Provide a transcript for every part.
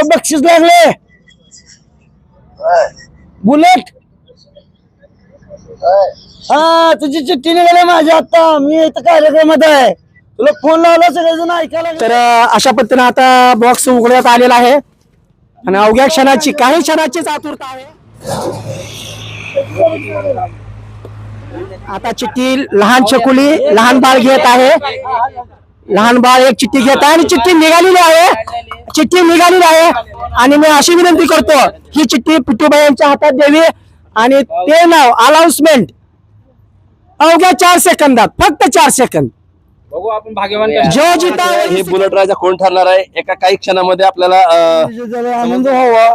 तुला बक्षीस लागले. बुलेट. हा तुझी चिठ्ठी निघाली माझी आता. मी इथं कार्यक्रमात आहे. तुला फोन लावला सगळेजण ऐकायला तर अशा पद्धतीने आता बॉक्स उघडण्यात आलेला आहे. आणि अवघ्या क्षणाची काही क्षणाचीच आतुरता आहे. आता चिठ्ठी लहान चकुली लहान बाळ घेत आहे. लहान बाळ एक चिठ्ठी घेत आहे आणि चिठ्ठी निघालेली आहे. चिठ्ठी निघालेली आहे. आणि मी अशी विनंती करतो ही चिठ्ठी पिट्टूबाई यांच्या हातात द्यावी. आणि ते नाव अनाउन्समेंट अवघ्या चार सेकंदात फक्त चार सेकंद. बघू आपण भाग्यवान कसे. जो जिता हे बुलेट राजा कोण ठरणार आहे? एका काही क्षणामध्ये आपल्याला अं, त्याला आनंद व्हावा.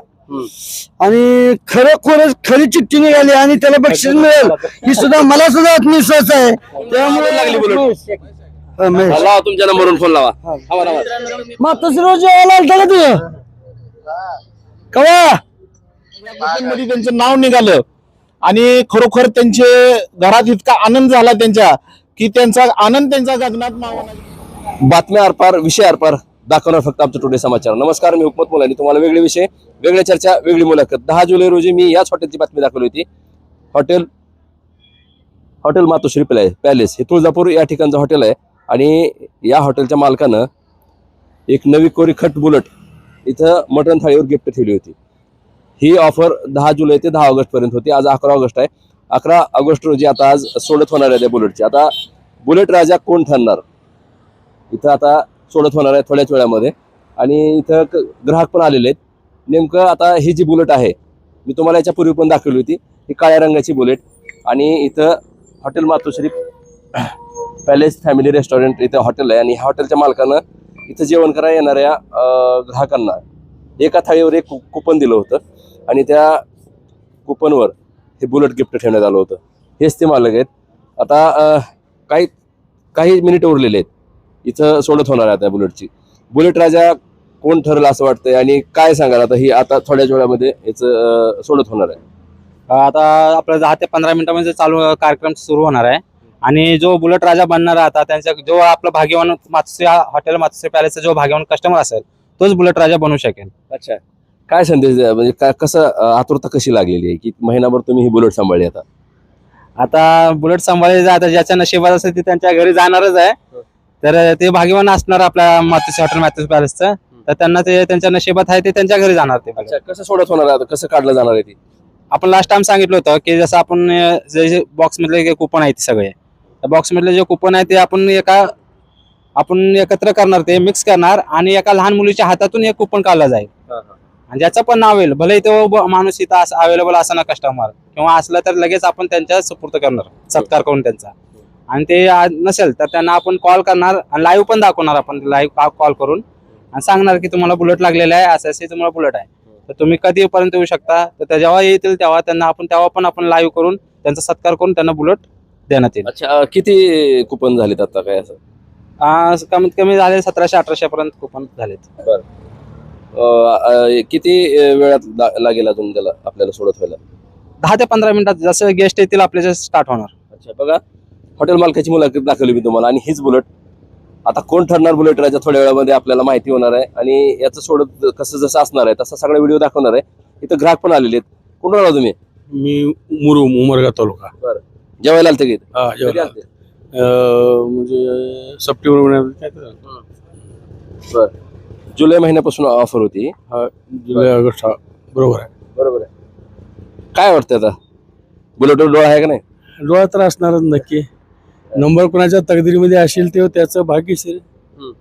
आणि खरोखरच खरी चिठ्ठी निघाली आणि त्याला बक्षीस मिळेल ही सुद्धा मला सुद्धा आत्मविश्वास आहे. त्यामुळे लागली बुलेट. महेश. लावा तुमच्या नंबरवरून फोन लावा. लावा, लावा. मातोश्री रोज आलता का तू कवा? मध्ये त्यांचं नाव निघालं. आणि खरोखर त्यांचे घरात इतका आनंद झाला त्यांच्या की त्यांचा आनंद त्यांचा गगनात मावला बातम्या आरपार विषय आरपार दाखवणार फक्त आमचं टुडे समाचार नमस्कार मी हुकमत मुलानी तुम्हाला वेगळे विषय वेगळ्या चर्चा वेगळी मुलाखत. दहा जुलै रोजी मी याच हॉटेलची बातमी दाखवली होती. हॉटेल हॉटेल मातोश्री पॅले पॅलेस हे तुळजापूर या ठिकाणचं हॉटेल आहे. आणि या हॉटेलच्या मालकानं एक नवी कोरी खट बुलट इथं मटण थाळीवर गिफ्ट ठेवली होती. ही ऑफर दहा जुलै ते दहा ऑगस्टपर्यंत होती. आज अकरा ऑगस्ट आहे. अकरा ऑगस्ट रोजी आता आज सोडत होणार आहे त्या बुलेटची. आता बुलेट राजा कोण ठरणार? इथं आता सोडत होणार आहे थोड्याच वेळामध्ये. आणि इथं क- ग्राहक पण आलेले आहेत. नेमकं आता ही जी बुलेट आहे मी तुम्हाला याच्यापूर्वी पण दाखवली होती. ही काळ्या रंगाची बुलेट. आणि इथं hotel Matoshri palace family restaurant इथं हॉटेल आहे आणि ह्या हॉटेलच्या मालकानं इथं जेवण करायला येणाऱ्या ग्राहकांना एका थाळीवर एक कुपन दिलं होतं आणि त्या कुपनवर हे बुलेट गिफ्ट ठेवण्यात आलं होतं. हेच ते मालक आहेत. आता काही काही मिनिट उरलेले आहेत. इथं सोडत होणार आहे आता बुलेटची बुलेट राजा कोण ठरलं असं वाटतंय आणि काय सांगाल? आता ही आता थोड्याच वेळामध्ये याचं सोडत होणार आहे. आता आपलं दहा ते पंधरा मिनिटामध्ये चालू कार्यक्रम सुरू होणार आहे. आणि जो बुलेट राजा बनणार आता त्यांचा जो आपला भाग्यवान मातोश्री हॉटेल मातोश्री पॅलेसचा जो भाग्यवान कस्टमर असेल तोच बुलेट राजा बनू शकेल. अच्छा. काय संदेश द्या? म्हणजे काय कसं अं, आतुरता कशी लागलेली आहे? की महिनाभर तुम्ही ही बुलेट सांभाळली आता? आता बुलेट सांभाळले आता ज्याच्या नशिबात असेल ते त्यांच्या घरी जाणारच आहे. तर ते भाग्यवान असणार आपल्या मातोश्री हॉटेल मातोश्री पॅलेसचं तर त्यांना ते त्यांच्या नशिबात आहे ते त्यांच्या घरी जाणार ते अच्छा कसं सोडत होणार आहे आता? कसं काढलं जाणार आहे ती? आपण लास्ट टाइम सांगितलं होतं की जसं आपण अं, जे बॉक्स मधले कुपन आहेत ते सगळे. त्या बॉक्स मधले जे कुपन आहे ते आपण एका आपण एकत्र करणार ते मिक्स करणार आणि एका लहान मुलीच्या हातातून एक कुपन काढलं जाईल. आणि ज्याचं पण नाव येईल भले तो माणूस इथं अवेलेबल असा ना कस्टमर किंवा असलं तर लगेच आपण त्यांच्या सुपूर्त करणार सत्कार करून त्यांचा. आणि ते नसेल तर त्यांना आपण कॉल करणार आणि लाईव्ह पण दाखवणार आपण लाईव्ह कॉल करून. आणि सांगणार की तुम्हाला बुलेट लागलेला आहे असं असे तुम्हाला बुलेट आहे. तर तुम्ही कधीपर्यंत येऊ शकता? तर त्या जेव्हा येतील तेव्हा त्यांना आपण तेव्हा पण आपण लाईव्ह करून त्यांचा सत्कार करून त्यांना बुलेट देण्यात येईल. अच्छा किती कुपन झालेत आता काय असं? आ, कमीत कमी झाले सतराशे अठराशे पर्यंत कुपन झालेत. अं, अं, किती वेळात ला- लागेल अजून त्याला आपल्याला सोडत व्हायला? दहा ते पंधरा मिनिटात जसं गेस्ट येतील आपल्या स्टार्ट होणार. अच्छा बघा. हॉटेल मालकाची मुलाखत दाखवली मी तुम्हाला आणि हीच बुलेट आता कोण ठरणार बुलेट राजा? थोड्या वेळामध्ये आपल्याला माहिती होणार आहे आणि याचं सोडत कसं जसं असणार आहे तसा सगळा व्हिडिओ दाखवणार आहे. इथं ग्राहक पण आलेले आहेत. कुठून आला तुम्ही? मी मुरुम उमरगा तालुका. जेवायला आलते की? हा. आलते? अं, म्हणजे सप्टेंबर महिन्यात काय? बरं. जुलै महिन्यापासून ऑफर होती. हा, जुलै ऑगस्ट हा बरोबर आहे. बरोबर आहे. काय वाटतं आता? बुलेटवर डोळा आहे का नाही? डोळा तर असणारच नक्की. नंबर कोणाच्या तकदीरीमध्ये असेल ते त्याचं हम्म.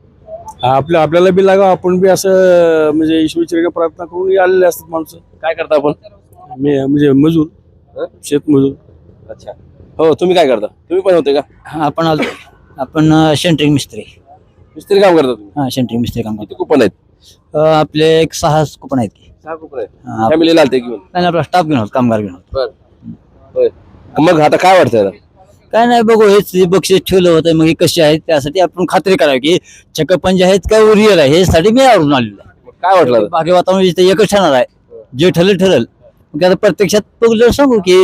हा, आपल्या आपल्याला बी लागा आपण बी असं म्हणजे ईश्वरचरीने प्रार्थना करून आलेले असतात माणसं. काय करता आपण? मी म्हणजे मजूर. हं? शेतमजूर. अच्छा. हो तुम्ही काय करता? तुम्ही पण होते का? आपण आलो. आपण सेंट्रिंग मिस्त्री. मिस्त्री काम करता तुम्ही? हा सेंट्रिंग मिस्त्री काम किती कुपन आहेत? करतो अं, आपले एक सहा कुपन आहेत की. सहा कुपन आहेत. हा, फॅमिलीला आलते घेऊन नाही आपला स्टाफ घेऊन आहोत, कामगार घेऊन आहोत. होय. मग आता काय वाटतंय आता? काय नाही बघू हेच जे बक्षीस ठेवलं होतं मग हे कसे आहेत त्यासाठी आपण खात्री करावी की चक्कपंज आहेत का रिअल आहे हे साठी मी आवडून आलेलो आहे. मग काय वाटलं आता? बाकी वातावरण इथे एकच ठरणार आहे. जे ठरलं ठरल. मग आता प्रत्यक्षात बघलं सांगू की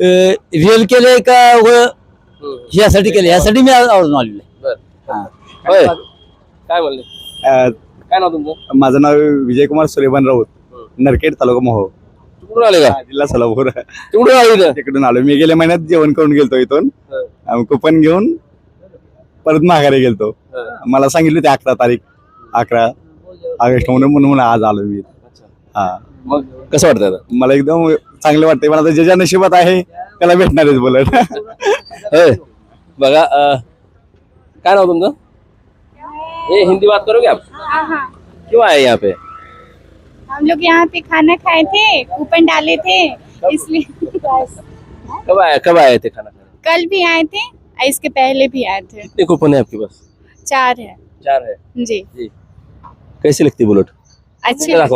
रिअल केलंय का व यासाठी केलं यासाठी मी आवडून आलेलो आहे. काय म्हणले काय नाव तुमचं? माझं नाव विजयकुमार सुरेबान राऊत नरकेड तालुका मोहो कुठून आले का? जिल्हा सोलापूर. तिकडून आले इथं? तिकडून आलो. मी गेल्या महिन्यात जेवण करून गेलतो इथून. कुपन घेऊन परत माघारी गेलतो. मला सांगितलं ते अकरा तारीख अकरा ऑगस्ट म्हणून म्हणून म्हणून आज आलो मी हा. मग कसं वाटतं आता? मला एकदम चांगलं वाटतंय. मला आता ज्याच्या नशिबात आहे त्याला भेटणारच बुलेट होय. बघा अं, काय नाव तुमचं? ए हिंदी बात करोगे आप? हाँ हाँ. क्यों आए यहाँ पे? हम लोग यहाँ पे खाना खाए थे कूपन डाले थे इसलिए कब आए कब आए थे खाना खाने? कल भी आए थे और इसके पहले भी आए थे। कितने कूपन है आपके पास? चार है। चार है? जी। जी। कैसी लगती बुलेट? अच्छी इधर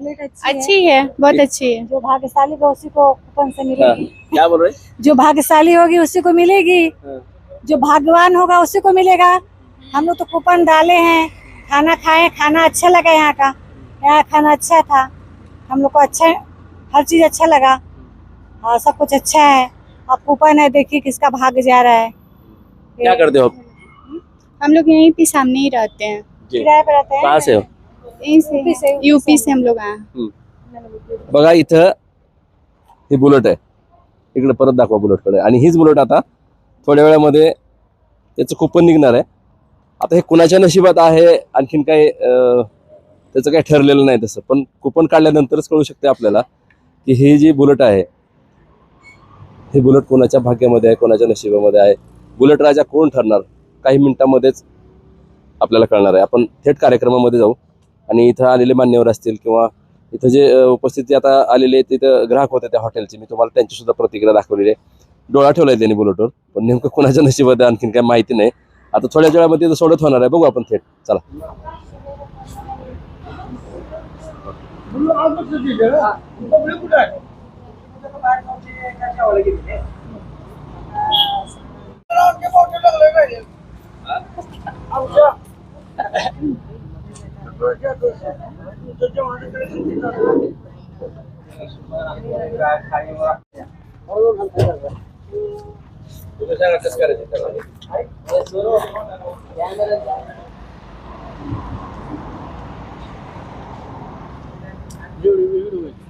अच्छी है। बहुत अच्छी है। जो भाग्यशाली होगा उसी को कूपन से हाँ, मिलेगी क्या बोल रहे? जो भाग्यशाली होगी उसी को मिलेगी। जो भाग्यवान होगा उसी को मिलेगा। हम लोग तो कूपन डाले हैं खाना खाए खाना अच्छा लगा यहाँ का। यहाँ खाना अच्छा था। हम लोग को अच्छा हर चीज़ अच्छा लगा। और सब कुछ अच्छा है। अब कूपन है देखिए किसका भाग जा रहा है। क्या करते हो हम लोग यहीं पे सामने ही रहते हैं। किराए पर रहते हैं। कहाँ से हो? से यूपी से हम लोग आए बघा इथं ही बुलेट आहे. इकडे परत दाखवा बुलेटकडे. आणि हीच बुलेट आता थोड्या वेळामध्ये त्याचं कुपन निघणार आहे. आता हे कुणाच्या नशिबात आहे आणखीन काही त्याचं काही ठरलेलं नाही तसं. पण कुपन काढल्यानंतरच कळू शकते आपल्याला की ही जी बुलेट आहे ही बुलेट कोणाच्या भाग्यामध्ये आहे कोणाच्या नशिबामध्ये आहे? बुलेट राजा कोण ठरणार? काही मिनिटांमध्येच आपल्याला कळणार आहे. आपण थेट कार्यक्रमामध्ये जाऊ. आणि इथं आलेले मान्यवर असतील किंवा इथं जे उपस्थिती आता आलेले तिथं ग्राहक होते त्या हॉटेलचे मी तुम्हाला त्यांची सुद्धा प्रतिक्रिया दाखवलेली आहे. डोळा ठेवलाय त्यांनी बुलेटवर पण नेमकं कुणाच्या नशिबात आणखीन काय माहिती नाही. आता थोड्या वेळामध्ये इथं सोडत होणार आहे. बघू आपण थेट. चला. Juri, juri, juri.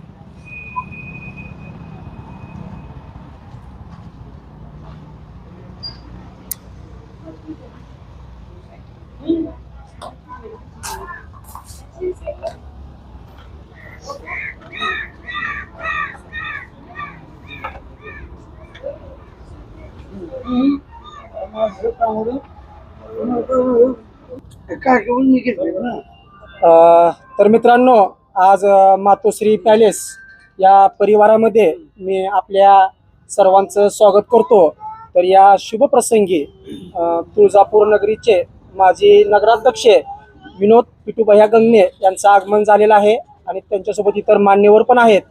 अ, तर मित्रांनो आज अ, मातोश्री पॅलेस या परिवारामध्ये मी आपल्या सर्वांचं स्वागत करतो. तर या शुभप्रसंगी अ, तुळजापूर नगरीचे माजी नगराध्यक्ष विनोद पिटूभैया गंगणे यांचं आगमन झालेलं आहे आणि त्यांच्यासोबत इतर मान्यवर पण आहेत.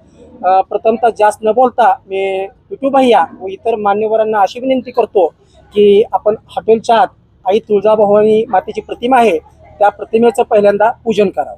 अ, प्रथमतः जास्त न बोलता मी पिटूभैया व इतर मान्यवरांना अशी विनंती करतो की आपण हॉटेलच्या आत आई तुळजाभवानी मातेची प्रतिमा आहे त्या प्रतिमेचं पहिल्यांदा पूजन करावं.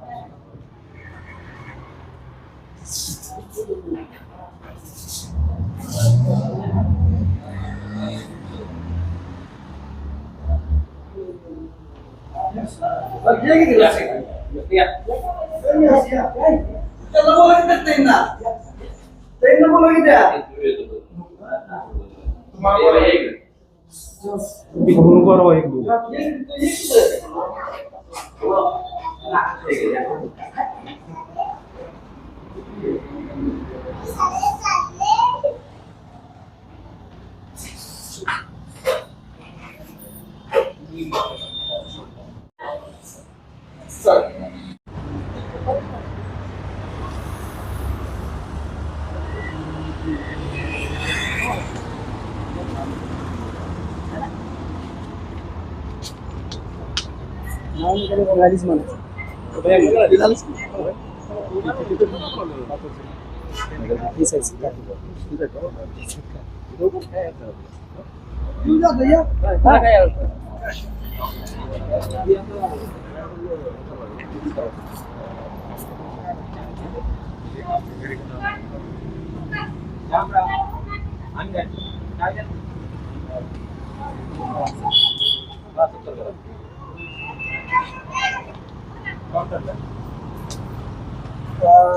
Di Terima kasih. Realismo. Angkat. Angkat.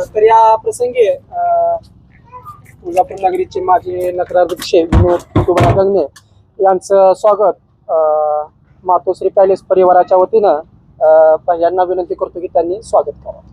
तर या प्रसंगी तुळजापूर नगरीचे माझे नगराध्यक्ष विनोद तुकोबा गंगणे यांचं स्वागत मातोश्री पॅलेस परिवाराच्या वतीनं यांना विनंती करतो की त्यांनी स्वागत करावं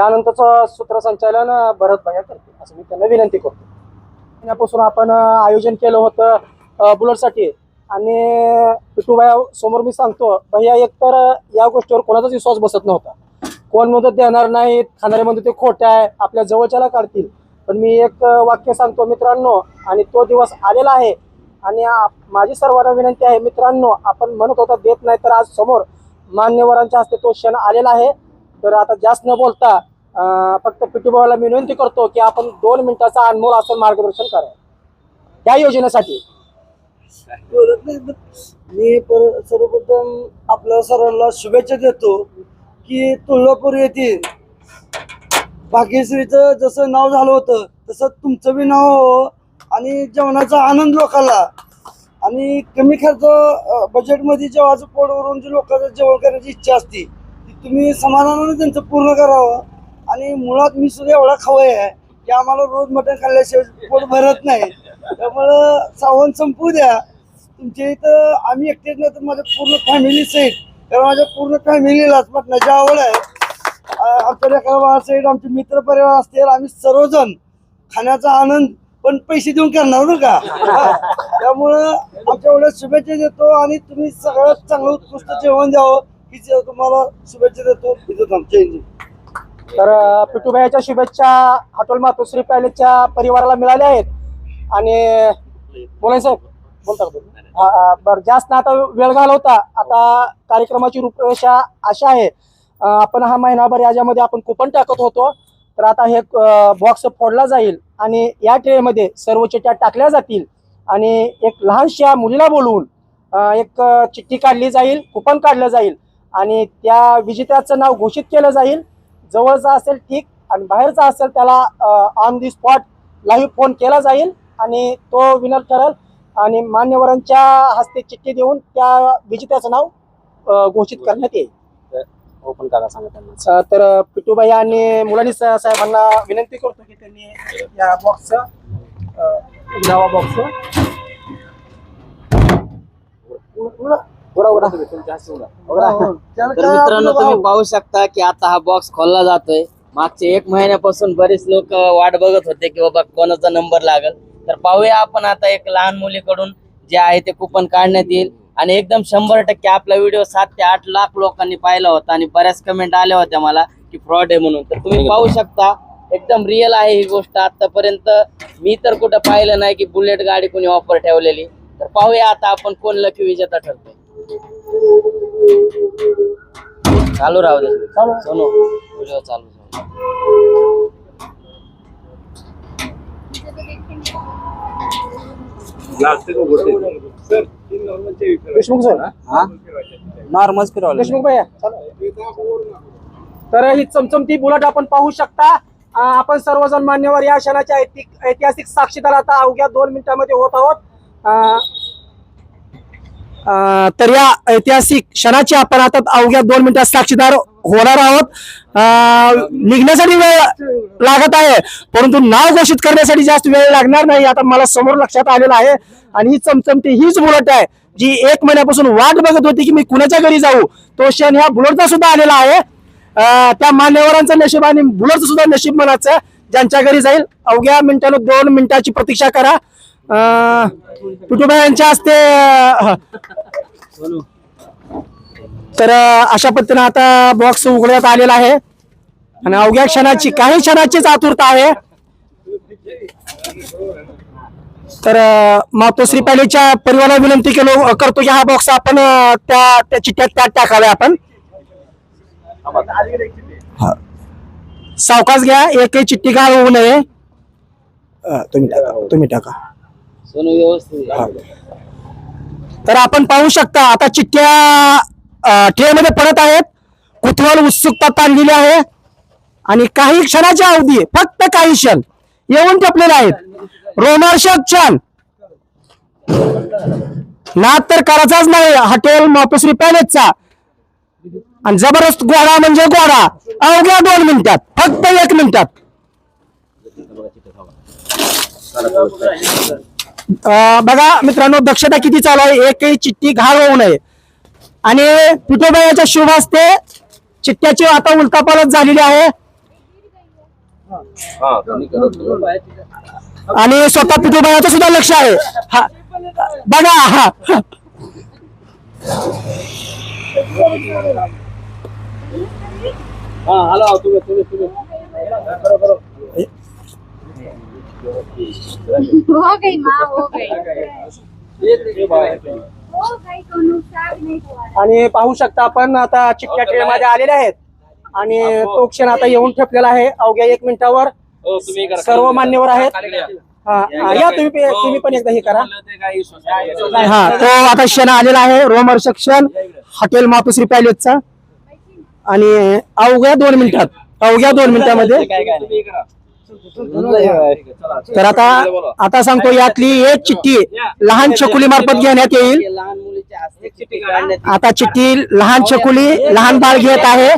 यानंतरचं सूत्रसंचालन भरत भैया करतील असं मी त्यांना विनंती करतो. महिन्यापासून आपण आयोजन केलं होतं अं, बुलेटसाठी. आणि पिटू समोर मी सांगतो भैया एकतर या गोष्टीवर कोणाचाच विश्वास बसत नव्हता. कोण मदत देणार नाहीत खाणारे म्हणतो ते खोटे आहे आपल्या जवळच्याला काढतील. पण मी एक वाक्य सांगतो मित्रांनो आणि तो दिवस आलेला आहे. आणि माझी सर्वांना विनंती आहे मित्रांनो आपण म्हणत होता देत नाही तर आज समोर मान्यवरांच्या हस्ते तो क्षण आलेला आहे. तर आता जास्त न बोलता फक्त पिटीभावाला मी विनंती करतो की आपण दोन मिनिटाचा अनमोल असं मार्गदर्शन करा. त्या योजनेसाठी. बोलत नाही मी पर सर्वप्रथम आपल्या सर्वांना शुभेच्छा देतो की तुळजापूर येथील भाग्यश्रीचं जसं नाव झालं होतं तसं तुमचं बी नाव हो आणि जेवणाचा आनंद लोकांना आणि कमी खर्च बजेटमध्ये जेव्हाचं पोटवरून जे लोकांचं जेवण करण्याची इच्छा असते ती तुम्ही समाधानाने त्यांचं पूर्ण करावं. आणि मुळात मी सुद्धा एवढा खवय आहे की आम्हाला रोज मटण खाल्ल्याशिवाय पोट भरत नाही. त्यामुळं सावंत संपू द्या. तुमच्या इथं आम्ही एकटेच नाही तर माझ्या पूर्ण फॅमिली सहित कारण माझ्या पूर्ण फॅमिलीलाच मटणाची आवड आहे. आमच्या लेकरा आमचे मित्र परिवार असतील आम्ही सर्वजण खाण्याचा आनंद पण पैसे देऊन करणार ना का? त्यामुळं आमच्या एवढ्या शुभेच्छा देतो आणि तुम्ही सगळ्यात चांगलं उत्कृष्ट जेवण द्यावं की तुम्हाला शुभेच्छा देतो. तिथं आमच्या तर पिटूबाईच्या शुभेच्छा हॉटेल मातोश्री पॅलेसच्या परिवाराला मिळाल्या आहेत. आणि बोलाय साहेब बोलता बरं जास्त ना आता वेळ घालवता आता कार्यक्रमाची रूपरेषा अशा आहे. आपण हा महिनाभर याच्यामध्ये आपण कुपन टाकत होतो. तर आता हे बॉक्स फोडला जाईल आणि या ट्रेमध्ये सर्व चिठ्ठ्या टाकल्या जातील. आणि एक लहानशा मुलीला बोलवून एक चिठ्ठी काढली जाईल कुपन काढलं जाईल. आणि त्या विजेत्याचं नाव घोषित केलं जाईल. जवळचा असेल ठीक आणि बाहेरचा असेल त्याला on the spot live phone केला जाईल आणि तो विनर ठरेल. आणि मान्यवरांच्या हस्ते चिठ्ठी देऊन त्या विजेत्याचं नाव घोषित करण्यात येईल. ओपन करा सांगा त्यांना. तर पिटूबाई आणि मुलांनी सा- साहेबांना विनंती करतो की त्यांनी या बॉक्स उघडा उघडा तर मित्रांनो तुम्ही पाहू शकता की आता हा बॉक्स खोलला जातोय. मागचे एक महिन्यापासून बरेच लोक वाट बघत होते की बाबा कोणाचा नंबर लागल. तर पाहूया आपण आता एक लहान मुलीकडून जे आहे ते कुपन काढण्यात येईल. आणि एकदम शंभर टक्के आपला व्हिडिओ सात ते आठ लाख लोकांनी पाहिला होता आणि बऱ्याच कमेंट आल्या होत्या मला की फ्रॉड आहे म्हणून. तर तुम्ही पाहू शकता एकदम रिअल आहे ही गोष्ट. आतापर्यंत मी तर कुठं पाहिलं नाही की बुलेट गाडी कोणी ऑफर ठेवलेली. तर पाहूया आता आपण कोण लकी विजेता ठरतोय. चालू राहू दे. व्हिडिओ चालू नॉर्मल फिरवलं देशमुख तर ही चमचमती बुलट आपण पाहू शकता. आपण सर्वजण मान्यवर या क्षणाच्या ऐतिहासिक साक्षीदार आता अवघ्या दोन मिनिटांमध्ये होत आहोत. तर या ऐतिहासिक क्षणाची आपण आता अवघ्या दोन मिनिटात साक्षीदार होणार आहोत. निघण्यासाठी वेळ लागत आहे परंतु नाव घोषित करण्यासाठी जास्त वेळ लागणार नाही. आता मला समोर लक्षात आलेलं आहे आणि ही चमचमती हीच बुलट आहे जी एक महिन्यापासून वाट बघत होती की मी कुणाच्या घरी जाऊ. तो क्षण ह्या बुलटचा सुद्धा आलेला आहे. त्या मान्यवरांचं नशीब आणि बुलटचं सुद्धा नशीब म्हणायचं ज्यांच्या घरी जाईल. अवघ्या मिनिटानं दोन मिनिटाची प्रतीक्षा करा. अं, यांच्या हस्ते तर अशा पद्धतीनं आता बॉक्स उघडण्यात आलेला आहे. आणि अवघ्या क्षणाची काही क्षणाचीच आतुरता आहे. तर मातोश्री पालीच्या परिवाराला विनंती केलो करतो की हा बॉक्स आपण त्या त्या चिठ्ठ्यात त्यात टाकाव्या आपण. सावकाश घ्या एक चिठ्ठी घाल होऊ नये तुम्ही टाका तुम्ही टाका. व्यवस्थित हा. तर आपण पाहू शकता आता चिठ्ठ्या ट्रेमध्ये पडत आहेत. कुतूहल उत्सुकता ताणलेली आहे. आणि काही क्षणाच्या अवधी फक्त काही क्षण येऊन टपलेले आहेत. रोमार्षक क्षण. नाद तर करायचाच नाही. हॉटेल मातोश्री पॅलेसचा. आणि जबरदस्त गोडा म्हणजे गोडा अवघ्या दोन मिनिटात फक्त एक मिनिटात. बघा मित्रांनो दक्षता किती चालू आहे? एकही चिठ्ठी घाण होऊ नये. आणि पिठोबायाच्या शुभ हस्ते चिठ्ठ्याची आता उलटापालट झालेली आहे. आणि स्वतः पिठोबायाचं सुद्धा लक्ष आहे. हा. बघा हा. हो गई माँ हो गई. हो गई तो नुकसान नहीं हुआ आणि पाहू शकता आपण आता चिठ्ठ्या ट्रेमध्ये आलेल्या आहेत. आणि तो क्षण आता येऊन ठेपलेला आहे. अवघ्या एक मिनिटावर सर्व मान्यवर आहेत. हा, हा, या तुम्ही पे- तुम्ही पण एकदा हे करा. हा तो आता क्षण आलेला आहे. रोमर्षक क्षण. हॉटेल मापुसरी पॅलेसचा. आणि अवघ्या दोन मिनिटात अवघ्या दोन मिनिटामध्ये तर आता आता सांगतो यातली एक चिठ्ठी लहान छकुली मार्फत घेण्यात येईल. आता चिठ्ठी लहान छकुली लहान बाळ घेत आहे.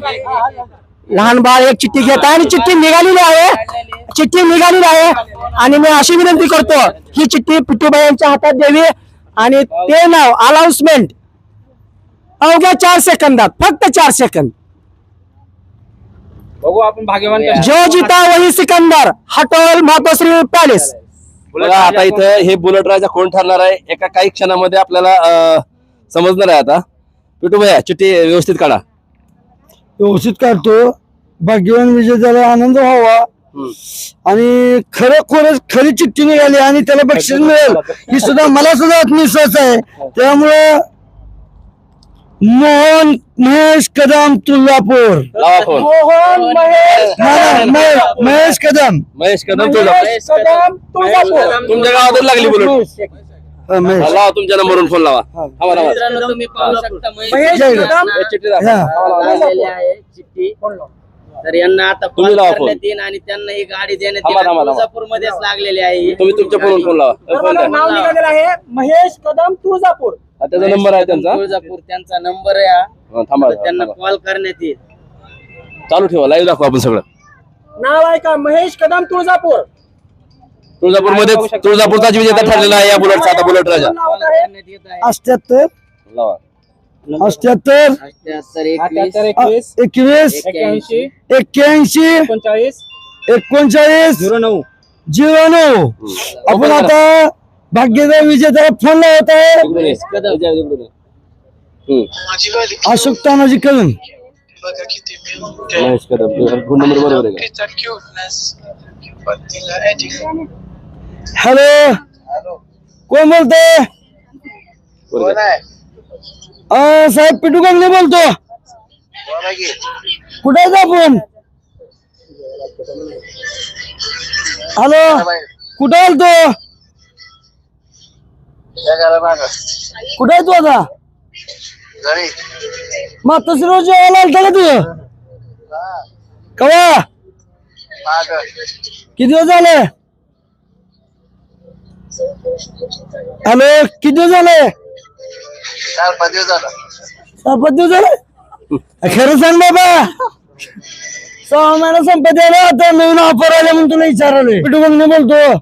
लहान बाळ एक चिठ्ठी घेत आहे आणि चिठ्ठी निघालेली आहे. चिठ्ठी निघालेली आहे. आणि मी अशी विनंती करतो ही चिठ्ठी पिट्टूबाई यांच्या हातात द्यावी. आणि ते नाव अनाउन्समेंट अवघ्या चार सेकंदात फक्त चार सेकंद. बघू आपण भाग्यवान जो जिता वही सिकंदर हॉटेल मातोश्री पॅलेस. बघा आता इथं हे बुलेट राजा कोण ठरणार आहे? एका काही क्षणामध्ये आपल्याला अं, समजणार आहे आता. पिटू भैया चिठ्ठी व्यवस्थित काढा. व्यवस्थित काढतो. भाग्यवान विजेत्याला आनंद व्हावा. आणि खरोखरच खरी चिठ्ठी निघाली आणि त्याला बक्षीस मिळेल. ही सुद्धा मला सुद्धा आत्मविश्वास आहे. त्यामुळे मोहन महेश कदम तुळजापूर. लावा फोन मोहन महेश नाही, नाही, महे- महेश कदम. महेश कदम तुळजापूर. महेश कदम तुळजापूर तुमच्या गावातच लागली बुलेट. हा, महेश. लावा तुमच्या नंबरवरून फोन लावा. थांबा मित्रांनो तुम्ही पाहू शकता महेश महेश कदम. चिठ्ठी दाखवा. हा. आलेली आहे चिठ्ठी. तर यांना आता तुम्ही कॉल लावा करण्यात फोन. येईल आणि त्यांना ही गाडी देण्यात थांबा, येईल. थांबा, थांबा. तुळजापूर मध्येच लागलेली आहे. ही. तुम्ही तुमच्या फोनवरून फोन लावा. तर फोन बघा, द्या नाव निघालेलं आहे. महेश कदम तुळजापूर. त्याचा नंबर आहे त्यांचा? तुळजापूर त्यांचा नंबर आहे हा. हा, थांबा तर त्यांना थांबा. कॉल करण्यात येईल. चालू ठेवा लाईव्ह दाखवा आपण सगळं. नाव आहे का? महेश कदम तुळजापूर. तुळजापूरमध्ये तुळजापूरचाच विजेता ठरलेला आहे या बुलेटचा आता बुलेट राजा. नाव आहे? करण्यात येत आहे. अष्ट्याहत्तर लावा. अष्ट्याहत्तर एकवीस. एकवीस. एक्क्याऐंशी. एक्क्याऐंशी. एकोणचाळीस. एकोणचाळीस. झिरो नऊ. झिरो नऊ. आपण आता भाग्यदेव विजेत्याला फोन लावत आहे. अशोक तानाजी कदम. महेश कदम. फोन नंबर बरोबर आहे का? हॅलो. कोण बोलतोय. अं, साहेब पिटू गंगले बोलतो कुठे आहे आपण हॅलो. कुठे आलतो? कुठे आहे तू आता? मातोश्रीवर जेवायला आलता का तू? कवा? किती दिवस झाले? हॅलो किती दिवस झाले? चार पाच दिवस झाले. खरं सांग बाबा. सहा महिना संपत आला आता नवीन ऑफर आले म्हणून तुला विचारले पिटू बघणे बोलतो?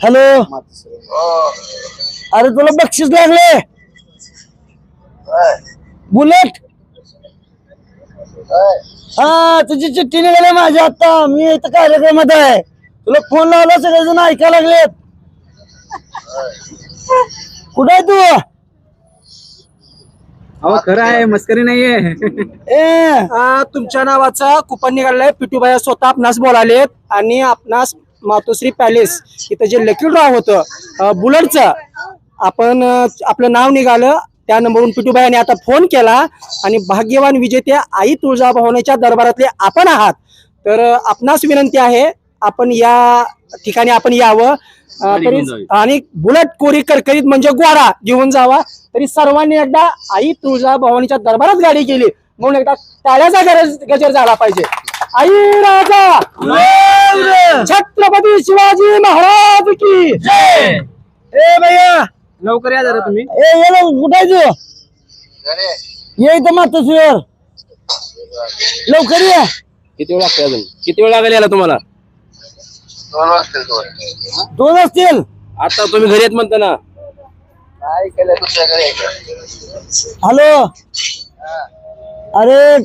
हॅलो. अरे तुला बक्षीस लागले. बुलेट. हा तुझी चिठ्ठी निघाली माझ्या आता. मी इथं कार्यक्रमात आहे. तुला फोन लावला सगळेजण ऐकायला लागलेत. कुठे आहे तू? अहो खरं आहे मस्करी नाहीये. ए. आ, तुमच्या नावाचा कुपन निघालाय. पिटूबाई स्वतः आपणास बोलालेत आणि आपणास मातोश्री पॅलेस इथं जे लकी ड्रॉ होतं बुलेटचं आपण आपलं नाव निघालं त्या नंबरवरून पिटूबाईने आता फोन केला आणि भाग्यवान विजेते आई तुळजाभवानीच्या दरबारातले आपण आहात. तर आपणास विनंती आहे आपण या ठिकाणी आपण यावं. तरी. आणि बुलेट कोरी करकरीत म्हणजे गोडा घेऊन जावा. तरी सर्वांनी एकदा आई तुळजाभवानीच्या दरबारात गाडी केली. म्हणून एकदा टाळ्याचा गरज गजर झाला पाहिजे. आई राजा! छत्रपती शिवाजी महाराज की! ए भैया! लवकर या जरा तुम्ही. ए ये तू ये इथं मातोश्रीवर लवकर ये. किती वेळ लागते अजून? किती वेळ लागेल याला तुम्हाला? दोन असतील. आता तुम्ही घरी येत म्हणता ना. हॅलो? अरे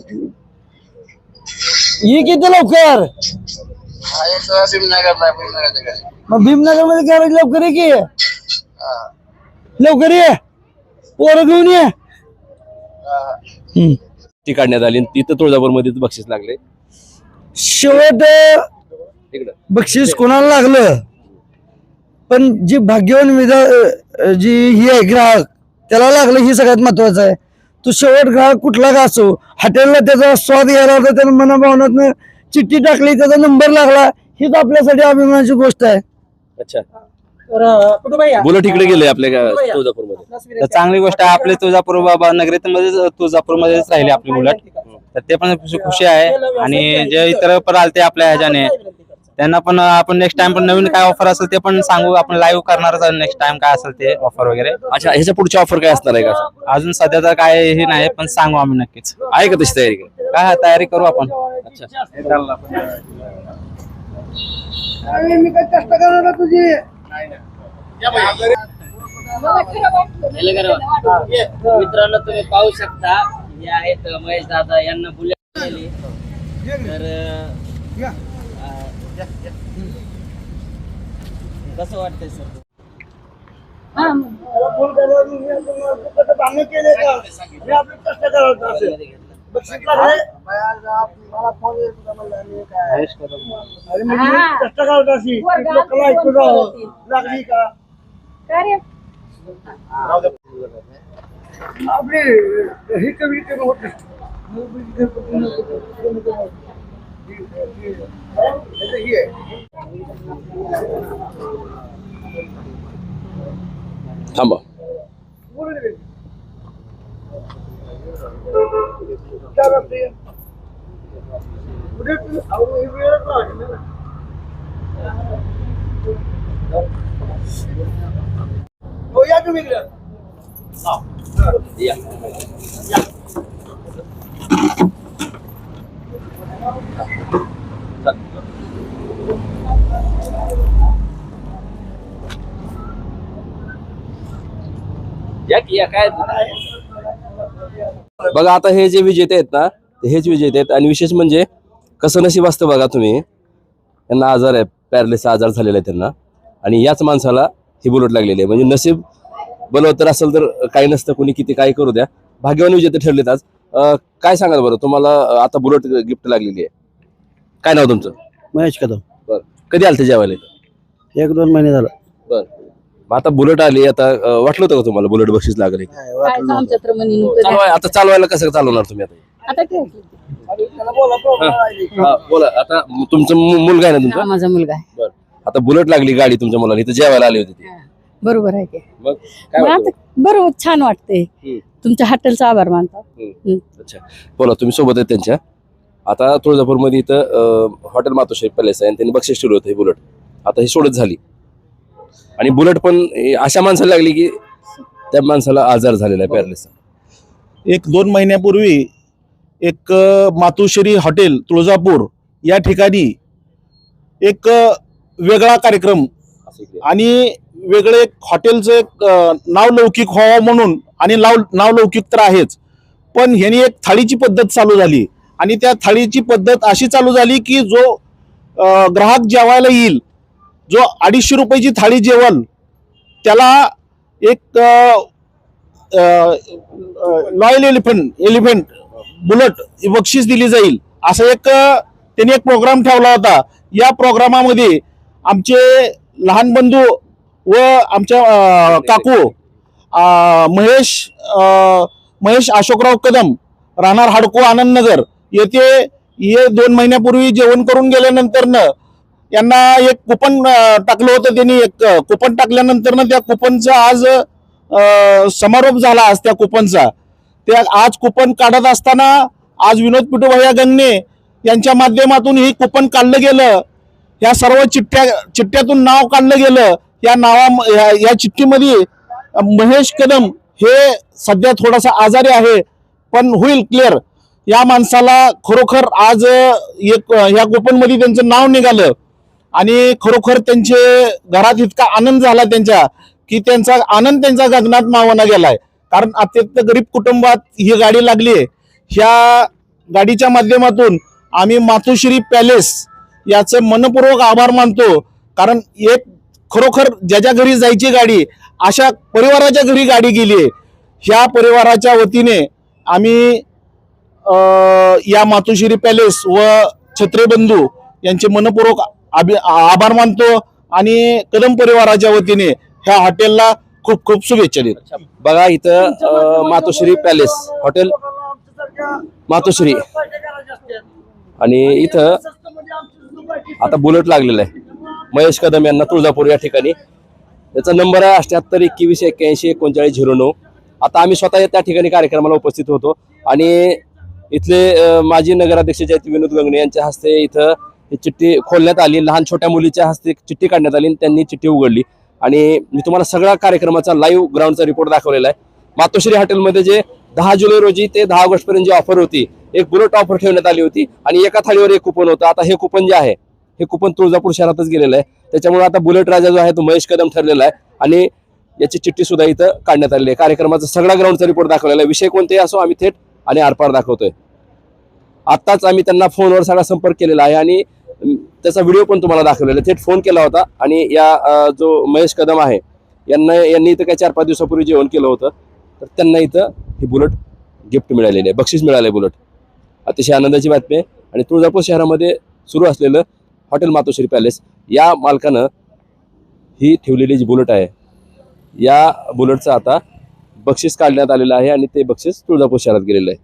ये किती लवकर? मग भीमनगरमध्ये गॅरेज लवकर ये की. लवकर ये. पोरं घेऊन ये. हम्म. ती काढण्यात आली आणि तिथं तुळजापूरमध्ये बक्षीस लागले. शेवट तिकडं बक्षीस कोणाला लागलं? पण जी भाग्यवान विधा अ, जी ही आहे ग्राहक त्याला लागलं ही सगळ्यात महत्वाचं आहे. तू शेवट ग्राहक कुठला का असो हॉटेलला त्याचा स्वाद घ्यायला होता त्यानं मनाभावनातनं चिठ्ठी टाकली त्याचा नंबर लागला. हीच आपल्यासाठी अभिमानाची गोष्ट आहे. अच्छा. बुलेट इकडे गेले आपल्या तुळजापूरमध्ये तर चांगली गोष्ट आहे आपले तुळजापूर बाबा नगरीत मध्ये तुळजापूर मध्येच राहिले आपली मुलं तर ते पण खुशी खुशी आहे. आणि जे इतर पण आलते आपल्या ह्याच्याने त्यांना पण आपण नेक्स्ट टाइम पण नवीन काय ऑफर असेल ते पण सांगू. आपण लाईव्ह करणारच नेक्स्ट टाइम काय असेल ते ऑफर वगैरे. अच्छा ह्याच्या पुढची ऑफर काय असणार आहे का? अजून सध्या तर काय हे नाही पण सांगू आम्ही नक्कीच. आहे का तशी तयारी? काय आहे, तयारी करू आपण. मी काय कष्ट करणार तुझी? मित्रांनो तुम्ही पाहू शकता हे आहेत महेश दादा यांना बुलेट दिली तर अं, कसं वाटतंय सर? फोन केले का? मी आपले कष्ट करायचं असेल बक्षीस लागले मला फोन कष्ट लोकांना ऐकू लागली का? आपली ही कमी होत ही आहे थांबा क्या करते हैं मुझे तो अब ये मेरा तो है ना हो या तुम्ही इकडं. या या की या काय? बघा आता हे जे विजेते आहेत ना हेच विजेते आहेत. आणि विशेष म्हणजे कसं नशीब असतं बघा तुम्ही. त्यांना आजार आहे पॅरलेसचा आजार झालेला आहे त्यांना. आणि याच माणसाला ही बुलेट लागलेली आहे. म्हणजे नशीब बलवत्तर असेल तर काही नसतं कोणी किती काय करू द्या. भाग्यवान विजेते ठरलेत आज. काय सांगाल बरं? तुम्हाला आता बुलेट गिफ्ट लागलेली आहे. काय नाव तुमचं? महेश कदम. बरं. कधी आलं ते जेवायला इथं? एक दोन महिने झालं. बरं. मग आता बुलेट आली आता अं, वाटलं होतं का तुम्हाला बुलेट बक्षीस लागले? चालवाय आता चालवायला कसं चालवणार तुम्ही आता. हा, बोला आता तुमचं मु- मुलगा आहे ना तुमचा? माझा मुलगा आहे. बरं. आता बुलेट लागली गाडी तुमच्या मुलाला इथं जेवायला आली होती ती. बरोबर आहे की. मग काय मग वाटतं? आता बरोबर छान वाटते हम्म. तुमच्या हॉटेलचा आभार मानतो. अच्छा. बोला तुम्ही सोबत आहेत त्यांच्या. आता तुळजापूरमध्ये इथं अं, हॉटेल मातोश्री पॅलेस आहे आणि त्यांनी बक्षीस ठेवलं होतं हे बुलेट. आता ही सोडत झाली. आणि बुलेट पण हे अशा माणसाला लागली की त्या माणसाला आजार झालेला आहे पॅरलेसचा एक दोन महिन्यापूर्वी एक अ, मातोश्री हॉटेल तुळजापूर या ठिकाणी एक अ, वेगळा कार्यक्रम आणि वेगळे एक हॉटेलचं एक नावलौकिक व्हावं म्हणून आणि नाव नावलौकिक तर आहेच. पण ह्यानी एक थाळीची पद्धत चालू झाली. आणि त्या थाळीची पद्धत अशी चालू झाली की जो ग्राहक जेवायला येईल जो अडीचशे रुपयाची थाळी जेवल त्याला एक लॉयल एलिफंट एलिफंट बुलेट बक्षीस दिली जाईल. असं एक त्यांनी एक प्रोग्राम ठेवला होता. या प्रोग्रामामध्ये आमचे लहान बंधू व आमच्या काकू महेश महेश अशोकराव कदम राहणार हाडको आनंदनगर येथे हे दोन महिन्यापूर्वी जेवण करून गेल्यानंतरनं यांना एक कुपन टाकलं होतं त्यांनी एक कुपन टाकल्यानंतरनं त्या कुपनचा आज समारोप झाला आज त्या कुपनचा. त्या आज कुपन काढत असताना आज विनोद पिटूभैया गंगणे यांच्या माध्यमातून ही कुपन काढलं गेलं. या सर्व चिठ्ठ्या चिठ्ठ्यातून नाव काढलं गेलं. या नावा या- या चिठ्ठीमध्ये महेश कदम हे सध्या थोडासा आजारी आहे पण होईल क्लिअर या माणसाला खरोखर आज एक या कुपनमध्ये त्यांचं नाव निघालं. आणि खरोखर त्यांचे घरात इतका आनंद झाला त्यांच्या की त्यांचा आनंद त्यांचा गगनात मावना गेलाय. कारण अत्यंत गरीब कुटुंबात ही गाडी लागली आहे. ह्या गाडीच्या माध्यमातून आम्ही मातोश्री पॅलेस याचे मनपूर्वक आभार मानतो. कारण एक खरोखर ज्याच्या घरी जायची गाडी अशा परिवाराच्या घरी गाडी गेली आहे. ह्या परिवाराच्या वतीने आम्ही या मातोश्री पॅलेस व छत्रेबंधू यांचे मनपूर्वक अभि आभार मानतो आणि कदम परिवाराच्या वतीने ह्या हॉटेलला खूप खूप शुभेच्छा देतो. बघा इथं मातोश्री पॅलेस हॉटेल. मातोश्री. आणि इथं आता बुलेट लागलेलं आहे. महेश कदम यांना तुळजापूर या ठिकाणी. त्याचा नंबर आहे अठ्याहत्तर एकवीस एक्क्याऐंशी एकोणचाळीस झिरो नऊ. आता आम्ही स्वतः त्या ठिकाणी कार्यक्रमाला उपस्थित होतो. आणि इथले माजी नगराध्यक्ष जे आहेत विनोद गंगणे यांच्या हस्ते इथं ही चिठ्ठी खोलण्यात आली. लहान छोट्या मुलीच्या हस्ते चिठ्ठी काढण्यात आली आणि त्यांनी चिठ्ठी उघडली. आणि मी तुम्हाला सगळा कार्यक्रमाचा लाईव्ह ग्राउंडचा रिपोर्ट दाखवलेला आहे. मातोश्री हॉटेलमध्ये जे दहा जुलै रोजी ते दहा ऑगस्ट पर्यंत जी ऑफर होती एक बुलेट ऑफर ठेवण्यात आली होती आणि एका थाळीवर एक कुपन होतं. आता हे कुपन जे आहे हे कुपन तुळजापूर शहरातच गेलेलं आहे. त्याच्यामुळे आता बुलेट राजा जो आहे तो महेश कदम ठरलेला आहे आणि याची चिठ्ठी सुद्धा इथं काढण्यात आलेली आहे. कार्यक्रमाचा सगळा ग्राउंडचा रिपोर्ट दाखवलेला आहे. विषय कोणतेही असो आम्ही थेट आणि आरपार दाखवतोय. आत्ताच आम्ही त्यांना फोनवर सगळा संपर्क केलेला आहे आणि त्याचा व्हिडिओ पण तुम्हाला दाखवलेला आहे. थेट फोन केला होता आणि या जो महेश कदम आहे यांना यांनी इथं काय चार पाच दिवसापूर्वी जेवण केलं होतं. तर त्यांना इथं ही बुलेट गिफ्ट मिळालेली आहे. बक्षीस मिळालं आहे बुलेट. अतिशय आनंदाची बातमी आहे. आणि तुळजापूर शहरामध्ये सुरू असलेलं हॉटेल मातोश्री पॅलेस या मालकानं ही ठेवलेली जी बुलेट आहे या बुलेटचं आता बक्षीस काढण्यात आलेलं आहे आणि ते बक्षीस तुळजापूर शहरात गेलेलं आहे.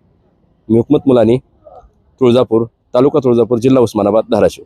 मी हुकमत मुलानी तुळजापूर तालुका तुळजापूर जिल्हा उस्मानाबाद धाराशिव.